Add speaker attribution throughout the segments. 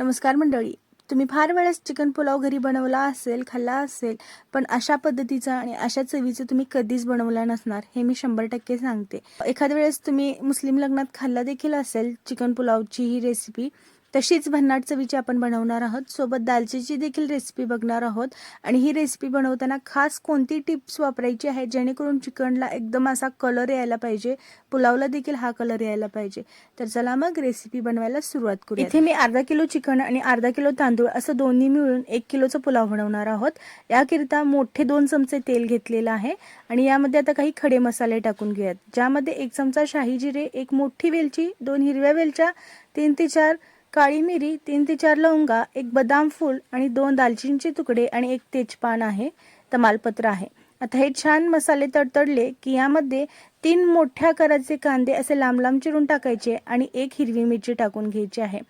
Speaker 1: नमस्कार मंडळी. तुम्ही फार वेळेस चिकन पुलाव घरी बनवला असेल खाल्ला असेल पण अशा पद्धतीचा आणि अशा चवीचं तुम्ही कधीच बनवला नसणार हे मी शंभर टक्के सांगते. एखाद्या वेळेस तुम्ही मुस्लिम लग्नात खाल्ला देखील असेल चिकन पुलावची ही रेसिपी तशीच भन्नाट चवीची आपण बनवणार आहोत. सोबत दालचीची देखील रेसिपी बघणार आहोत. आणि ही रेसिपी बनवताना खास कोणती टिप्स वापरायची आहे? जेणेकरून चिकनला एकदम असा कलर यायला पाहिजे. पुलावला देखील हा कलर यायला पाहिजे. तर चला मग रेसिपी बनवायला सुरुवात करू इथे मी अर्धा किलो चिकन आणि अर्धा किलो तांदूळ असं दोन्ही मिळून एक किलोचा पुलाव बनवणार आहोत. याकरिता मोठे दोन चमचे तेल घेतलेलं आहे. आणि यामध्ये आता काही खडे मसाले टाकून घेऊयात. ज्यामध्ये एक चमचा शाही जिरे एक मोठी वेलची दोन हिरव्या वेलच्या तीन ते चार काळी मिरी तीन ते चार लवंगा एक बदाम फूल आणि दोन दालचिनीचे तुकडे आणि एक तेजपान आहे तमालपत्र आहे. आता हे छान मसाले तडतडले की यामध्ये तीन मोठ्या आकाराचे कांदे असे लांब लांब चिरून टाकायचे आणि एक हिरवी मिरची टाकून घ्यायची आहे.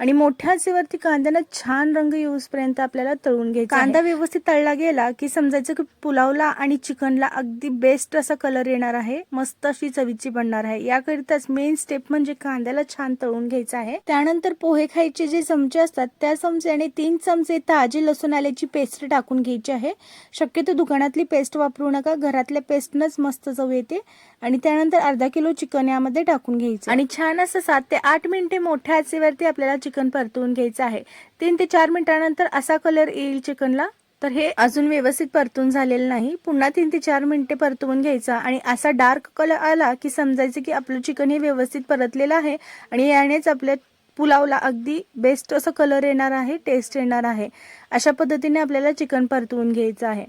Speaker 1: आणि मोठ्या आचेवरती कांद्याला छान रंग येऊसपर्यंत आपल्याला तळून घ्यायचा कांदा व्यवस्थित तळला गेला की समजायचं की पुलावला आणि चिकनला अगदी बेस्ट असा कलर येणार आहे. मस्त अशी चवीची बनणार आहे. याकरिताच मेन स्टेप म्हणजे कांद्याला छान तळून घ्यायचा आहे. त्यानंतर पोहे खायचे जे चमचे असतात त्या चमच्याने तीन चमचे ताजे लसूण आल्याची पेस्ट टाकून घ्यायची आहे. शक्यतो दुकानातली पेस्ट वापरू नका. घरातल्या पेस्टनच मस्त चव येते. आणि त्यानंतर अर्धा किलो चिकन यामध्ये टाकून घ्यायचं. आणि छान असं सात ते आठ मिनिटे मोठ्या आचेवरती आपल्याला चिकन परतवून घ्यायचं आहे. तीन ते चार मिनिटानंतर असा कलर येईल चिकनला तर हे अजून व्यवस्थित परतून झालेलं नाही. पुन्हा तीन ते चार मिनिटे परतवून घ्यायचा आणि असा डार्क कलर आला की समजायचं की आपलं चिकन हे व्यवस्थित परतलेलं आहे आणि यानेच आपल्या पुलावला अगदी बेस्ट असं कलर येणार आहे टेस्ट येणार आहे. अशा पद्धतीने आपल्याला चिकन परतवून घ्यायचं आहे.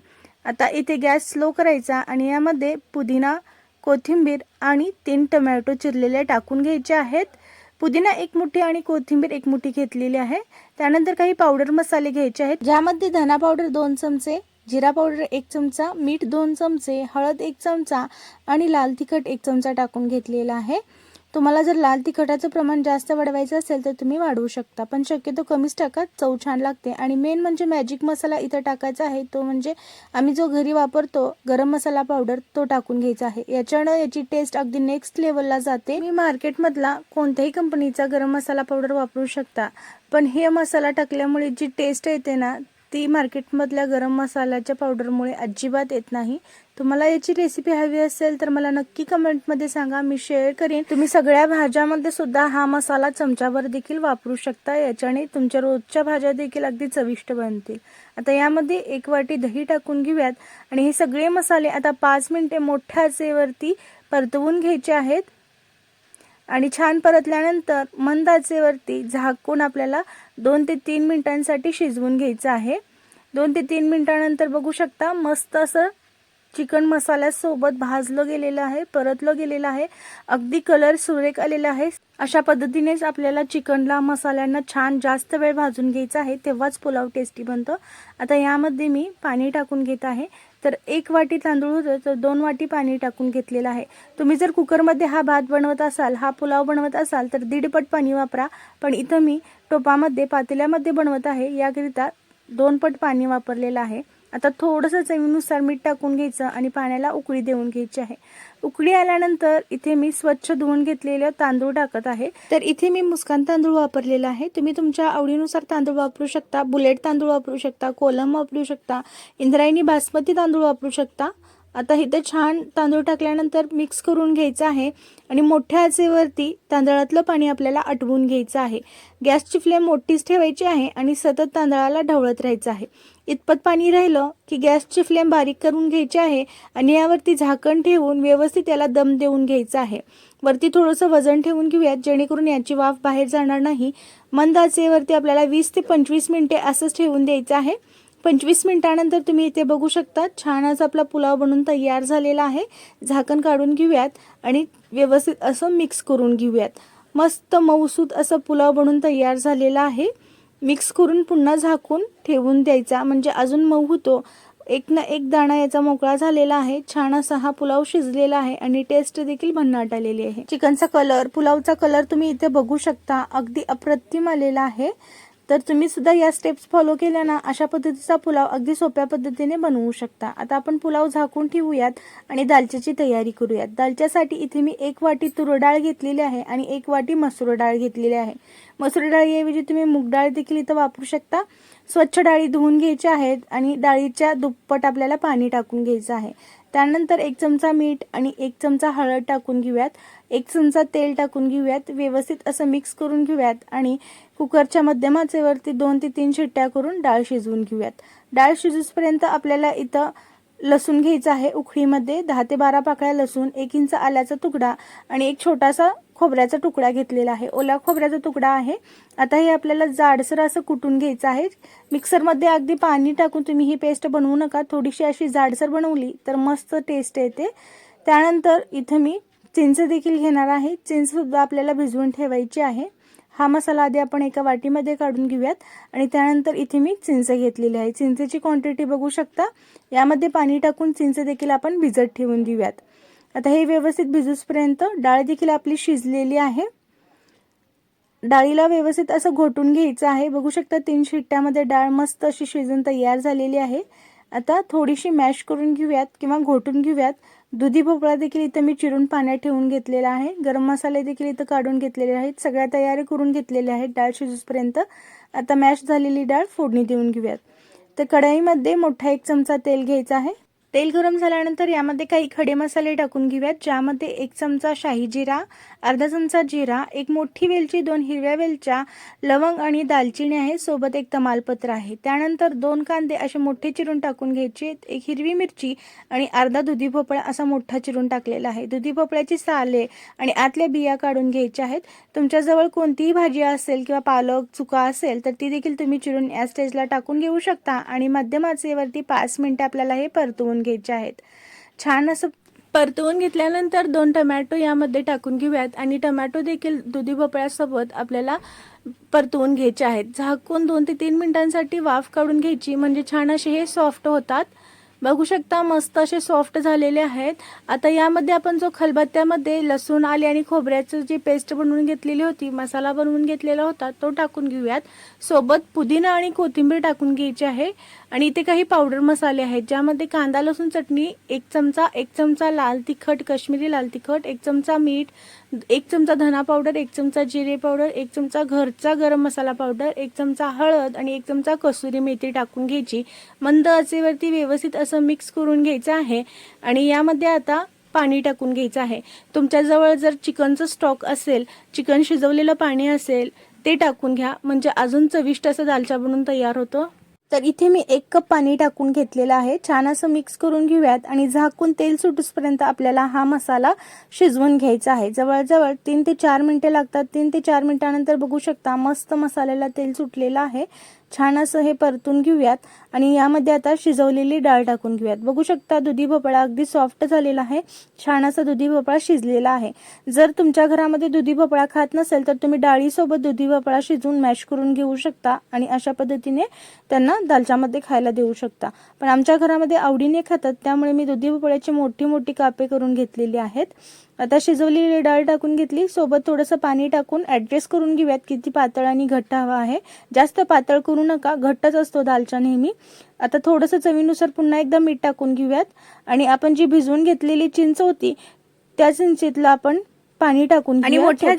Speaker 1: आता इथे गॅस स्लो करायचा आणि यामध्ये पुदिना कोथिंबीर आणि तीन टमॅटो चिरलेले टाकून घ्यायचे आहेत. पुदिना एक मुठी आणि कोथिंबीर एक मुठी घेतलेली आहे. त्यानंतर काही पावडर मसाले घ्यायचे आहेत. ज्यामध्ये धना पावडर दोन चमचे जिरा पावडर एक चमचा मीठ दोन चमचे हळद एक चमचा आणि लाल तिखट एक चमचा टाकून घेतलेला आहे. तुम्हाला जर लाल तिखटाचं प्रमाण जास्त वाढवायचं असेल तर तुम्ही वाढवू शकता. पण शक्यतो कमीच टाका चव छान लागते. आणि मेन म्हणजे मॅजिक मसाला इथं टाकायचा आहे तो म्हणजे आम्ही जो घरी वापरतो गरम मसाला पावडर तो टाकून घ्यायचा आहे. याच्यानं याची टेस्ट अगदी नेक्स्ट लेवलला जाते. मी मार्केटमधला कोणत्याही कंपनीचा गरम मसाला पावडर वापरू शकता. पण हे मसाला टाकल्यामुळे जी टेस्ट येते ना ती मार्केटमधल्या गरम मसाल्याच्या पावडरमुळे अजिबात येत नाही. तुम्हाला याची रेसिपी हवी असेल तर मला नक्की कमेंटमध्ये सांगा. मी शेअर करेन. तुम्ही सगळ्या भाज्यामध्ये सुद्धा हा मसाला चमच्यावर देखील वापरू शकता. याच्याने तुमच्या रोजच्या भाज्या देखील अगदी चविष्ट बनतील. आता यामध्ये एक वाटी दही टाकून घेऊयात. आणि हे सगळे मसाले आता पाच मिनिटे मोठ्या आचेवरती परतवून घ्यायचे आहेत. आणि छान परतल्यानंतर मंद आचेवरती झाकून आपल्याला दोन ते तीन मिनिटांसाठी शिजवून घ्यायचं आहे. दोन ते तीन मिनिटानंतर बघू शकता मस्त असं चिकन मसाल्यासोबत भाजलं गेलेलं आहे परतलं गेलेलं आहे. अगदी कलर सुरेख आलेला आहे. अशा पद्धतीनेच आपल्याला चिकनला मसाल्यांना छान जास्त वेळ भाजून घ्यायचा आहे तेव्हाच पुलाव टेस्टी बनतो. आता यामध्ये मी पाणी टाकून घेत आहे. तर एक वाटी तांदूळ होतं तर दोन वाटी पाणी टाकून घेतलेलं आहे. तुम्ही जर कुकरमध्ये हा भात बनवत असाल हा पुलाव बनवत असाल तर दीडपट पाणी वापरा. पण इथं मी टोपामध्ये पातेल्यामध्ये बनवत आहे. याकरिता दोन पट पाणी वापरलेलं आहे. आता थोडंसं चवीनुसार मीठ टाकून घ्यायचं आणि पाण्याला उकळी देऊन घ्यायची आहे. उकळी आल्यानंतर इथे मी स्वच्छ धुवून घेतलेलं तांदूळ टाकत आहे. तर इथे मी मुस्कान तांदूळ वापरलेला आहे. तुम्ही तुमच्या आवडीनुसार तांदूळ वापरू शकता बुलेट तांदूळ वापरू शकता कोलम वापरू शकता इंद्रायणी बासमती तांदूळ वापरू शकता. आता इथे छान तांदूळ टाकल्यानंतर मिक्स करून घ्यायचं आहे. आणि मोठ्या आचेवरती तांदळातलं पाणी आपल्याला आटवून घ्यायचं आहे. गॅसची फ्लेम मोठीच ठेवायची आहे आणि सतत तांदळाला ढवळत राहायचं आहे. इतपत पाणी राहिलं की गॅसची फ्लेम बारीक करून घ्यायची आहे आणि यावरती झाकण ठेवून व्यवस्थित याला दम देऊन घ्यायचं आहे. वरती थोडंसं वजन ठेवून घेऊयात जेणेकरून याची वाफ बाहेर जाणार नाही. मंद आचेवरती आपल्याला वीस ते पंचवीस मिनिटे असंच ठेवून द्यायचं आहे. पंचवीस मिनिटानंतर तुम्ही इथे बघू शकता छान असा आपला पुलाव बनून तयार झालेला आहे. झाकण काढून घेऊयात आणि व्यवस्थित असं मिक्स करून घेऊयात. मस्त मऊसूत असं पुलाव बनून तयार झालेला आहे. मिक्स करून पुन्हा झाकून ठेवून द्यायचा. म्हणजे अजून मऊ होतो. एक ना एक दाणा याचा मोकळा झालेला आहे. छान असा हा पुलाव शिजलेला आहे आणि टेस्ट देखील भन्नाट आलेली आहे. चिकनचा कलर पुलावचा कलर तुम्ही इथे बघू शकता. अगदी अप्रतिम आलेला आहे. तर तुम्ही सुद्धा या स्टेप्स फॉलो केल्या ना अशा पद्धतीचा पुलाव अगदी सोप्या पद्धतीने बनवू शकता. आता आपण पुलाव झाकून ठेवूयात आणि दालच्याची तयारी करूयात. दालच्यासाठी इथे मी एक वाटी तूर डाळ घेतलेली आहे आणि एक वाटी मसूर डाळ घेतलेली आहे. मसूर डाळीऐवजी तुम्ही मूग डाळ देखील इथं वापरू शकता. स्वच्छ डाळी धुवून घ्यायच्या आहेत आणि डाळीच्या दुप्पट आपल्याला पाणी टाकून घ्यायचं आहे. त्यानंतर एक चमचा मीठ आणि एक चमचा हळद टाकून घेऊयात. एक चमचा तेल टाकून घेऊयात. व्यवस्थित असं मिक्स करून घेऊयात आणि कुकरच्या मध्यमाचेवरती दोन ते तीन शिट्ट्या करून डाळ शिजवून घेऊयात. डाळ शिजूसपर्यंत आपल्याला इथं लसूण घ्यायचा आहे उखळीमध्ये दहा ते बारा पाकळ्या लसूण एक इंच आल्याचा तुकडा आणि एक छोटासा खोबऱ्याचा तुकडा घेतलेला आहे. ओला खोबऱ्याचा तुकडा आहे. आता हे आपल्याला जाडसर असं कुटून घ्यायचं आहे. मिक्सरमध्ये अगदी पाणी टाकून तुम्ही ही पेस्ट बनवू नका. थोडीशी अशी जाडसर बनवली तर मस्त टेस्ट येते. त्यानंतर इथं मी चिंच देखील घेणार आहे. चिंचसुद्धा आपल्याला भिजवून ठेवायची आहे. हा मसाला आधी आपण एका वाटीमध्ये काढून घेऊयात. आणि त्यानंतर इथे मी चिंच घेतलेली आहे. चिंचेची क्वांटिटी बघू शकता. यामध्ये पाणी टाकून चिंच देखील आपण भिजत ठेवून देऊयात. आता हे व्यवस्थित भिजूसपर्यंत डाळ देखील आपली शिजलेली आहे. डाळीला व्यवस्थित असं घोटून घ्यायचं आहे. बघू शकता तीन शिट्ट्यामध्ये डाळ मस्त अशी शिजून तयार झालेली आहे. आता थोडीशी मॅश करून घेऊयात किंवा घोटून घेऊयात. दुधी भोपळा देखील इथं मी चिरून पाण्यात ठेवून घेतलेला आहे. गरम मसाले देखील इथं काढून घेतलेले आहेत. सगळ्या तयारी करून घेतलेल्या आहेत. डाळ शिजूसपर्यंत आता मॅश झालेली डाळ फोडणी देऊन घेऊयात. तर कढईमध्ये मोठा एक चमचा तेल घ्यायचा आहे. तेल गरम झाल्यानंतर यामध्ये काही खडे मसाले टाकून घेऊयात ज्यामध्ये एक चमचा शाही जिरा अर्धा चमचा जिरा एक मोठी वेलची दोन हिरव्या वेलच्या लवंग आणि दालचिनी आहे सोबत एक तमालपत्र आहे. त्यानंतर दोन कांदे असे मोठे चिरून टाकून घ्यायचे एक हिरवी मिरची आणि अर्धा दुधी भोपळा असा मोठा चिरून टाकलेला आहे. दुधी भोपळ्याची साले आणि आतल्या बिया काढून घ्यायच्या आहेत. तुमच्याजवळ कोणतीही भाजी असेल किंवा पालक चुका असेल तर ती देखील तुम्ही चिरून या स्टेजला टाकून घेऊ शकता आणि मध्यमाचेवरती पाच मिनिटं आपल्याला हे परतवून घ्यायचे आहेत. छान असं परतवून घेतल्यानंतर दोन टमॅटो यामध्ये टाकून घेऊयात आणि टमॅटो देखील दुधी भोपळ्यासोबत आपल्याला परतवून घ्यायचे आहेत. झाकून दोन ते तीन मिनिटांसाठी वाफ काढून घ्यायची. म्हणजे छान असे हे सॉफ्ट होतात. बघू शकता मस्त असे सॉफ्ट झालेले आहेत. आता यामध्ये आपण जो खलबत्त्यामध्ये लसूण आले आणि खोबऱ्याचं जी पेस्ट बनवून घेतलेली होती मसाला बनवून घेतलेला होता तो टाकून घेऊयात. सोबत पुदिना आणि कोथिंबीर टाकून घ्यायची आहे. आणि इथे काही पावडर मसाले आहेत ज्यामध्ये कांदा लसूण चटणी एक चमचा एक चमचा लाल तिखट काश्मीरी लाल तिखट एक चमचा मीठ एक चमचा धना पावडर एक चमचा जिरे पावडर एक चमचा घरचा गरम मसाला पावडर एक चमचा हळद आणि एक चमचा कसुरी मेथी टाकून घ्यायची. मंद आचेवरती व्यवस्थित असं मिक्स करून घ्यायचं आहे आणि यामध्ये आता पाणी टाकून घ्यायचं आहे. तुमच्याजवळ जर चिकनचं स्टॉक असेल चिकन शिजवलेलं पाणी असेल ते टाकून घ्या. म्हणजे अजून चविष्ट असं दालचा बनून तयार होतं. तर इथे मी एक कप पाणी टाकून घेतलेलं आहे. छान असं मिक्स करून घेऊयात आणि झाकून तेल सुटूसपर्यंत आपल्याला हा मसाला शिजवून घ्यायचा आहे. जवळजवळ तीन ते चार मिनिटे लागतात. तीन ते चार मिनटानंतर बघू शकता मस्त मसाल्याला तेल सुटलेलं आहे. छान असं हे परतून घेऊयात. आणि यामध्ये आता शिजवलेली डाळ टाकून घेऊयात. बघू शकता दुधी भोपळा अगदी सॉफ्ट झालेला आहे. छान असा दुधी भोपळा शिजलेला आहे. जर तुमच्या घरामध्ये दुधी भोपळा खात नसेल तर तुम्ही डाळीसोबत दुधी भोपळा शिजवून मॅश करून घेऊ शकता आणि अशा पद्धतीने त्यांना दालच्यामध्ये खायला देऊ शकता. पण आमच्या घरामध्ये आवडीने खातात त्यामुळे मी दुधी भोपळ्याची मोठी मोठी कापे करून घेतलेली आहेत. आता शिजवलेली डाळ टाकून घेतली. सोबत थोडंसं पाणी टाकून ऍडजस्ट करून घेऊयात किती पातळ आणि घट्ट हवा आहे. जास्त पातळ करू नका. घट्टच असतो दालचा नेहमी. आता थोडंसं चवीनुसार पुन्हा एकदा मीठ टाकून घेऊयात. आणि आपण जी भिजवून घेतलेली चिंच होती त्या चिंचेतलं आपण पाणी टाकून
Speaker 2: आणि मोठ्या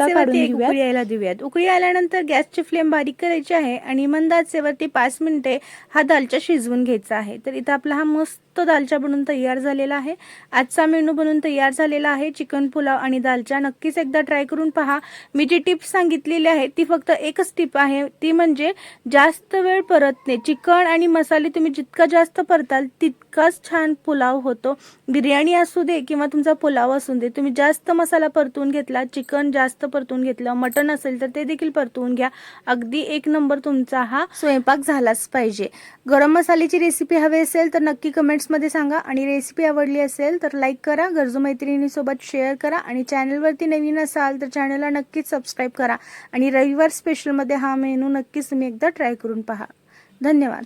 Speaker 2: उकळी यायला देऊयात. उकळी आल्यानंतर गॅसची फ्लेम बारीक करायची आहे आणि मंद आचेवरती पाच मिनिटे हा दालचा शिजवून घ्यायचा आहे. तर इथं आपला हा मस्त दालचा बनून तयार झालेला आहे. आजचा मेनू बनून तयार झालेला आहे. चिकन पुलाव आणि दालचा नक्कीच एकदा ट्राय करून पहा. मी जी टिप्स सांगितलेली आहे ती फक्त एकच टिप आहे. ती म्हणजे जास्त वेळ परतणे. चिकन आणि मसाले तुम्ही जितका जास्त परताल तितकाच छान पुलाव होतो. बिर्याणी असू दे किंवा तुमचा पुलाव असू दे तुम्ही जास्त मसाला परतून घेतला चिकन जास्त परतून घेतलं मटन असेल तर ते देखील परतून घ्या. अगदी एक नंबर तुमचा हा स्वयंपाक झालाच पाहिजे. गरम मसाल्याची रेसिपी हवी असेल तर नक्की कमेंट्स कमेंट्समध्ये सांगा आणि रेसिपी आवडली असेल तर लाईक करा गरजू मैत्रिणीसोबत शेअर करा आणि चॅनलवरती नवीन असाल तर चॅनलला नक्कीच सबस्क्राईब करा. आणि रविवार स्पेशलमध्ये हा मेनू नक्कीच तुम्ही एकदा ट्राय करून पहा. धन्यवाद.